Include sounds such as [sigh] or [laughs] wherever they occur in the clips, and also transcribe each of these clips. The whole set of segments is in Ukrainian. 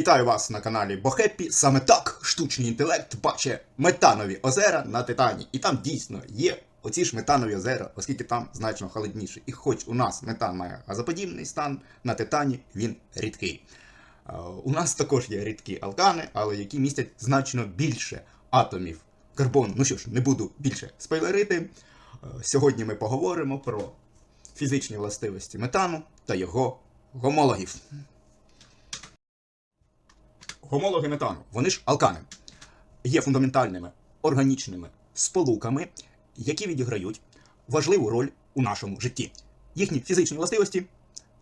Вітаю вас на каналі Бохеппі. Саме так штучний інтелект бачить метанові озера на Титані. І там дійсно є оці ж метанові озера, оскільки там значно холодніше. І хоч у нас метан має газоподібний стан, на Титані він рідкий. У нас також є рідкі алкани, але які містять значно більше атомів карбону. Ну що ж, не буду більше спойлерити. Сьогодні ми поговоримо про фізичні властивості метану та його гомологів. Гомологи метану, вони ж алкани, є фундаментальними органічними сполуками, які відіграють важливу роль у нашому житті. Їхні фізичні властивості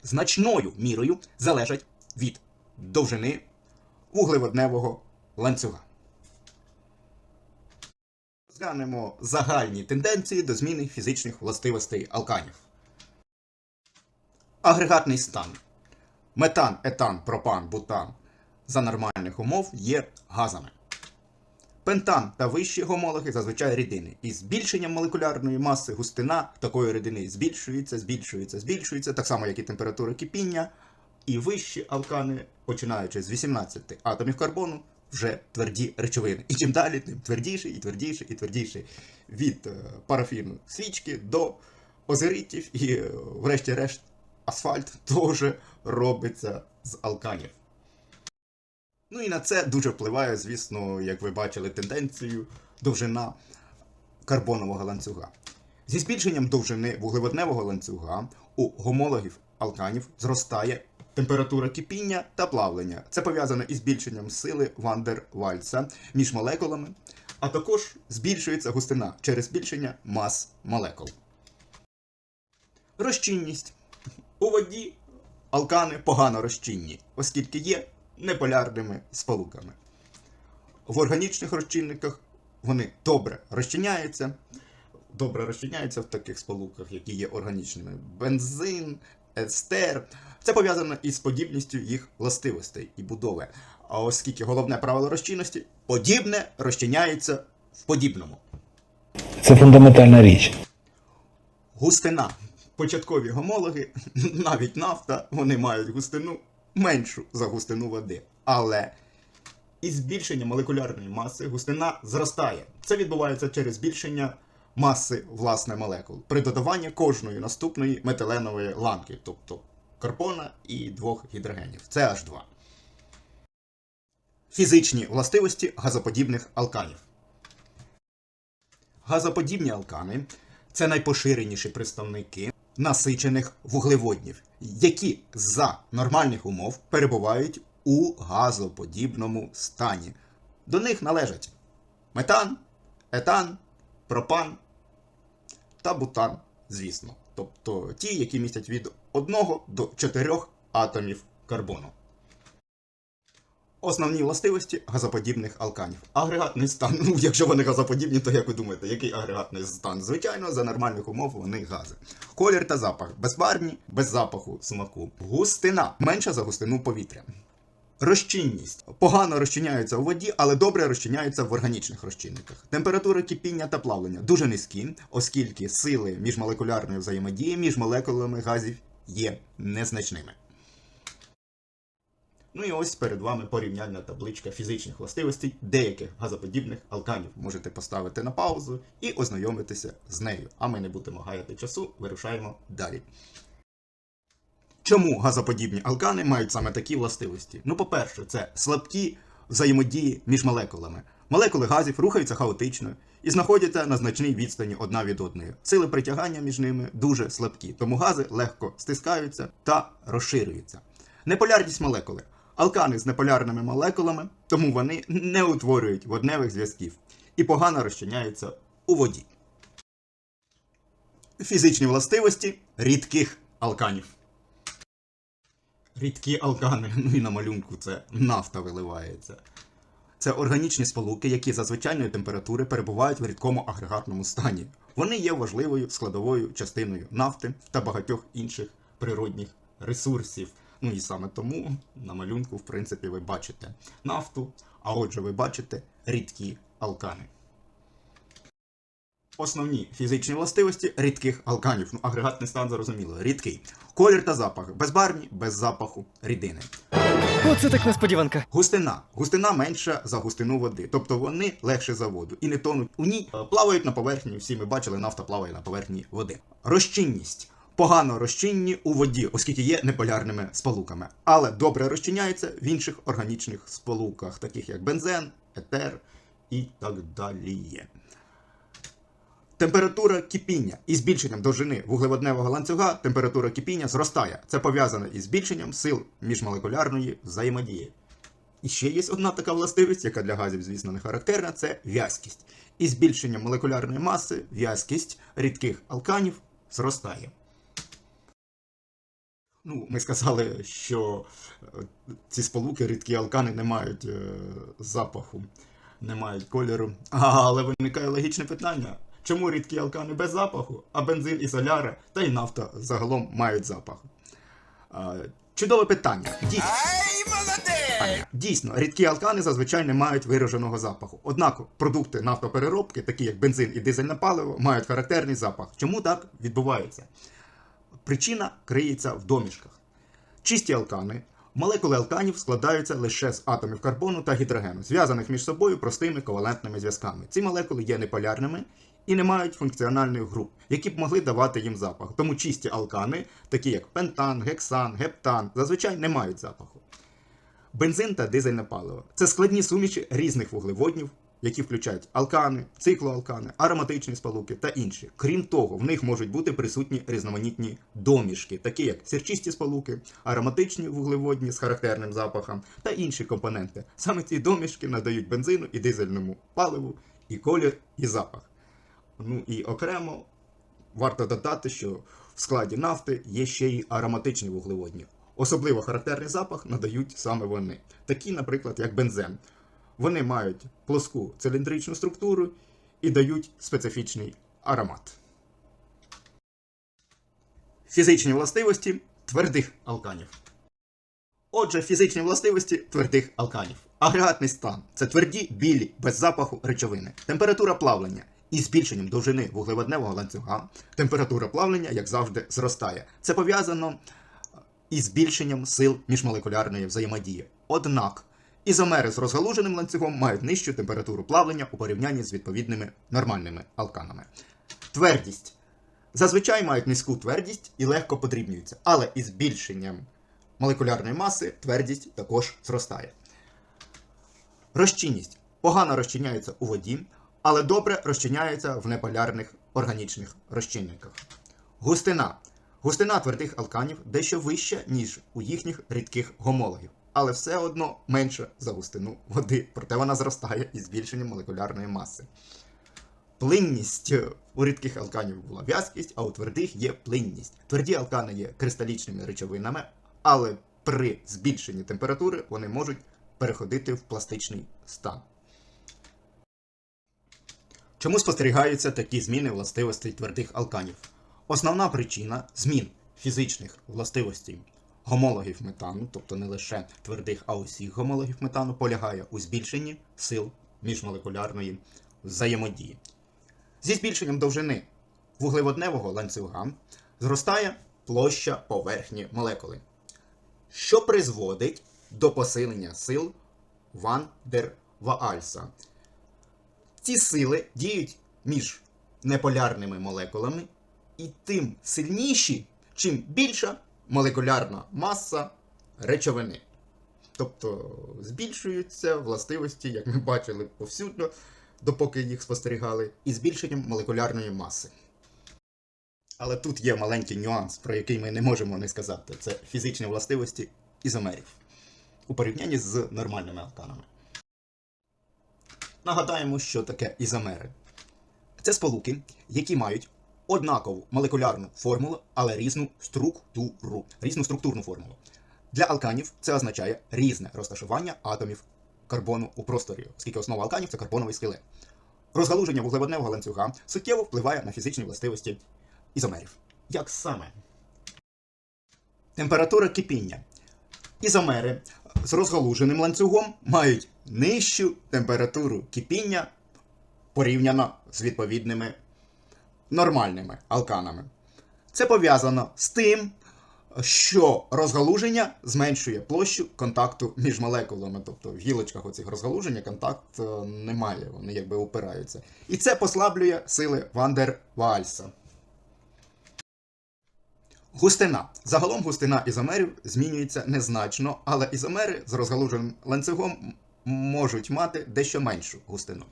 значною мірою залежать від довжини вуглеводневого ланцюга. Розглянемо загальні тенденції до зміни фізичних властивостей алканів. Агрегатний стан. Метан, етан, пропан, бутан за нормальних умов є газами. Пентан та вищі гомологи зазвичай рідини. І збільшенням молекулярної маси густина такої рідини збільшується, збільшується, збільшується, так само, як і температура кипіння. І вищі алкани, починаючи з 18 атомів карбону, вже тверді речовини. І чим далі, тим твердіше і твердіше і твердіше. Від е, парафіну свічки до озеритів і, е, врешті-решт, асфальт [laughs] теж робиться з алканів. Ну і на це дуже впливає, звісно, як ви бачили, тенденцію довжина карбонового ланцюга. Зі збільшенням довжини вуглеводневого ланцюга у гомологів алканів зростає температура кипіння та плавлення. Це пов'язано із збільшенням сили Вандер Вальца між молекулами, а також збільшується густина через збільшення мас молекул. Розчинність. У воді алкани погано розчинні, оскільки є неполярними сполуками. В органічних розчинниках вони добре розчиняються. Добре розчиняються в таких сполуках, які є органічними. Бензин, естер. Це пов'язано із подібністю їх властивостей і будови. А оскільки головне правило розчинності подібне розчиняється в подібному. Це фундаментальна річ. Густина. Початкові гомологи, [laughs] навіть нафта, вони мають густину меншу за густину води. Але із збільшенням молекулярної маси густина зростає. Це відбувається через збільшення маси власне молекул при додаванні кожної наступної метиленової ланки, тобто карбона і двох гідрогенів. Це H2. Фізичні властивості газоподібних алканів. Газоподібні алкани це найпоширеніші представники насичених вуглеводнів, які за нормальних умов перебувають у газоподібному стані. До них належать метан, етан, пропан та бутан, звісно. Тобто ті, які містять від 1 до 4 атомів карбону. Основні властивості газоподібних алканів. Агрегатний стан. Ну, якщо вони газоподібні, то як ви думаєте, який агрегатний стан? Звичайно, за нормальних умов вони гази. Колір та запах безбарвні, без запаху смаку. Густина менша за густину повітря. Розчинність погано розчиняються у воді, але добре розчиняються в органічних розчинниках. Температури кипіння та плавлення дуже низькі, оскільки сили міжмолекулярної взаємодії між молекулами газів є незначними. Ну і ось перед вами порівняльна табличка фізичних властивостей деяких газоподібних алканів. Можете поставити на паузу і ознайомитися з нею. А ми не будемо гаяти часу, вирушаємо далі. Чому газоподібні алкани мають саме такі властивості? Ну, по-перше, це слабкі взаємодії між молекулами. Молекули газів рухаються хаотично і знаходяться на значній відстані одна від одної. Сили притягання між ними дуже слабкі, тому гази легко стискаються та розширюються. Неполярність молекули. Алкани з неполярними молекулами, тому вони не утворюють водневих зв'язків і погано розчиняються у воді. Фізичні властивості рідких алканів. Рідкі алкани, ну і на малюнку це нафта виливається. Це органічні сполуки, які за звичайної температури перебувають в рідкому агрегатному стані. Вони є важливою складовою частиною нафти та багатьох інших природних ресурсів. Ну і саме тому на малюнку, в принципі, ви бачите нафту, а отже, ви бачите рідкі алкани. Основні фізичні властивості рідких алканів. Ну, агрегатний стан зрозуміло. Рідкий. Колір та запах. Безбарвні, без запаху рідини. Оце так несподіванка. Густина. Густина менша за густину води. Тобто вони легше за воду і не тонуть у ній, е, плавають на поверхні. Всі ми бачили, нафта плаває на поверхні води. Розчинність. Погано розчинні у воді, оскільки є неполярними сполуками, але добре розчиняються в інших органічних сполуках, таких як бензен, етер і так далі. Температура кипіння і збільшенням довжини вуглеводневого ланцюга температура кипіння зростає. Це пов'язано із збільшенням сил міжмолекулярної взаємодії. І ще є одна така властивість, яка для газів, звісно, не характерна, це в'язкість. І збільшенням молекулярної маси в'язкість рідких алканів зростає. Ну, ми сказали, що е, ці сполуки, рідкі алкани, не мають е, запаху, не мають кольору. Але виникає логічне питання. Чому рідкі алкани без запаху, а бензин і соляра та й нафта загалом мають запах? Чудове питання. Дійсно. Питання. Дійсно, рідкі алкани зазвичай не мають вираженого запаху. Однак продукти нафтопереробки, такі як бензин і дизельне паливо, мають характерний запах. Чому так відбувається? Причина криється в домішках. Чисті алкани. Молекули алканів складаються лише з атомів карбону та гідрогену, зв'язаних між собою простими ковалентними зв'язками. Ці молекули є неполярними і не мають функціональних груп, які б могли давати їм запах. Тому чисті алкани, такі як пентан, гексан, гептан, зазвичай не мають запаху. Бензин та дизельне паливо це складні суміші різних вуглеводнів, які включають алкани, циклоалкани, ароматичні сполуки та інші. Крім того, в них можуть бути присутні різноманітні домішки, такі як сірчисті сполуки, ароматичні вуглеводні з характерним запахом та інші компоненти. Саме ці домішки надають бензину і дизельному паливу і колір, і запах. Ну і окремо варто додати, що в складі нафти є ще й ароматичні вуглеводні. Особливо характерний запах надають саме вони, такі, наприклад, як бензен. Вони мають плоску циліндричну структуру і дають специфічний аромат. Фізичні властивості твердих алканів. Отже, фізичні властивості твердих алканів. Агрегатний стан це тверді, білі, без запаху речовини. Температура плавлення. І збільшенням довжини вуглеводневого ланцюга температура плавлення, як завжди, зростає. Це пов'язано із збільшенням сил міжмолекулярної взаємодії. Однак ізомери з розгалуженим ланцюгом мають нижчу температуру плавлення у порівнянні з відповідними нормальними алканами. Твердість. Зазвичай мають низьку твердість і легко подрібнюються, але із збільшенням молекулярної маси твердість також зростає. Розчинність погано розчиняється у воді, але добре розчиняється в неполярних органічних розчинниках. Густина. Густина твердих алканів дещо вища, ніж у їхніх рідких гомологів, але все одно менша за густину води, проте вона зростає із збільшенням молекулярної маси. Плинність у рідких алканів була в'язкість, а у твердих є плинність. Тверді алкани є кристалічними речовинами, але при збільшенні температури вони можуть переходити в пластичний стан. Чому спостерігаються такі зміни властивостей твердих алканів? Основна причина змін фізичних властивостей гомологів метану, тобто не лише твердих, а усіх гомологів метану, полягає у збільшенні сил міжмолекулярної взаємодії. Зі збільшенням довжини вуглеводневого ланцюга зростає площа поверхні молекули, що призводить до посилення сил Ван дер Ваальса. Ці сили діють між неполярними молекулами, і тим сильніші, чим більша молекулярна маса речовини. Тобто збільшуються властивості, як ми бачили повсюдно, допоки їх спостерігали, і збільшенням молекулярної маси. Але тут є маленький нюанс, про який ми не можемо не сказати. Це фізичні властивості ізомерів у порівнянні з нормальними алканами. Нагадаємо, що таке ізомери. Це сполуки, які мають однакову молекулярну формулу, але різну структуру, різну структурну формулу. Для алканів це означає різне розташування атомів карбону у просторі, оскільки основа алканів це карбоновий скелет. Розгалуження вуглеводневого ланцюга суттєво впливає на фізичні властивості ізомерів. Як саме? Температура кипіння. Ізомери з розгалуженим ланцюгом мають нижчу температуру кипіння порівняно з відповідними нормальними алканами. Це пов'язано з тим, що розгалуження зменшує площу контакту між молекулами. Тобто в гілочках оцих розгалуження контакт е, немає, вони якби опираються. І це послаблює сили Вандер Вальса. Густина. Загалом густина ізомерів змінюється незначно, але ізомери з розгалуженим ланцюгом можуть мати дещо меншу густину.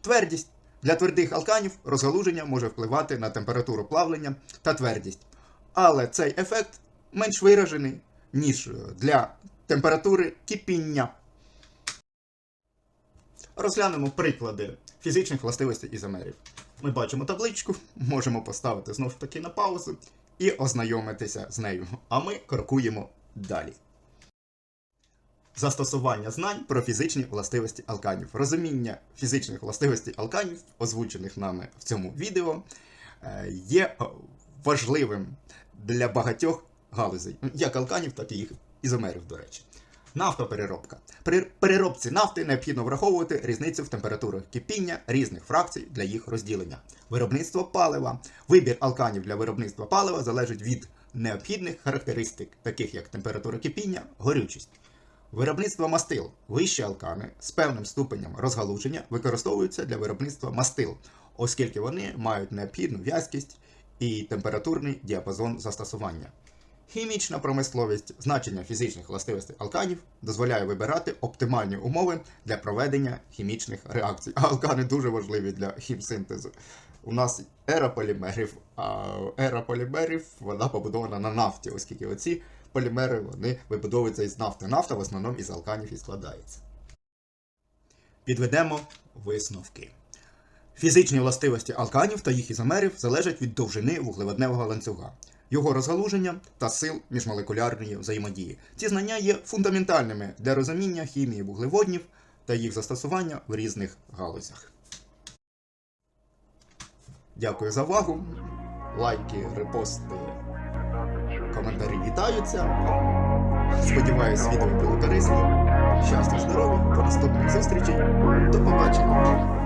Твердість. Для твердих алканів розгалуження може впливати на температуру плавлення та твердість. Але цей ефект менш виражений, ніж для температури кипіння. Розглянемо приклади фізичних властивостей ізомерів. Ми бачимо табличку, можемо поставити знову ж таки на паузу і ознайомитися з нею. А ми крокуємо далі. Застосування знань про фізичні властивості алканів. Розуміння фізичних властивостей алканів, озвучених нами в цьому відео, е, є важливим для багатьох галузей, як алканів, так і їх ізомерів, до речі. Нафтопереробка. При переробці нафти необхідно враховувати різницю в температурах кипіння різних фракцій для їх розділення. Виробництво палива. Вибір алканів для виробництва палива залежить від необхідних характеристик, таких як температура кипіння, горючість. Виробництво мастил. Вищі алкани з певним ступенем розгалуження використовуються для виробництва мастил, оскільки вони мають необхідну в'язкість і температурний діапазон застосування. Хімічна промисловість значення фізичних властивостей алканів дозволяє вибирати оптимальні умови для проведення хімічних реакцій. А алкани дуже важливі для хімсинтезу. У нас ера полімерів, а ера полімерів вона побудована на нафті, оскільки оці полімери вони вибудовуються із нафти. Нафта в основному із алканів і складається. Підведемо висновки. Фізичні властивості алканів та їх ізомерів залежать від довжини вуглеводневого ланцюга, його розгалуження та сил міжмолекулярної взаємодії. Ці знання є фундаментальними для розуміння хімії вуглеводнів та їх застосування в різних галузях. Дякую за увагу. Лайки, репости, коментарі вітаються. Сподіваюсь, відео було корисно. Щастя, здоров'я, до наступних зустрічей. До побачення.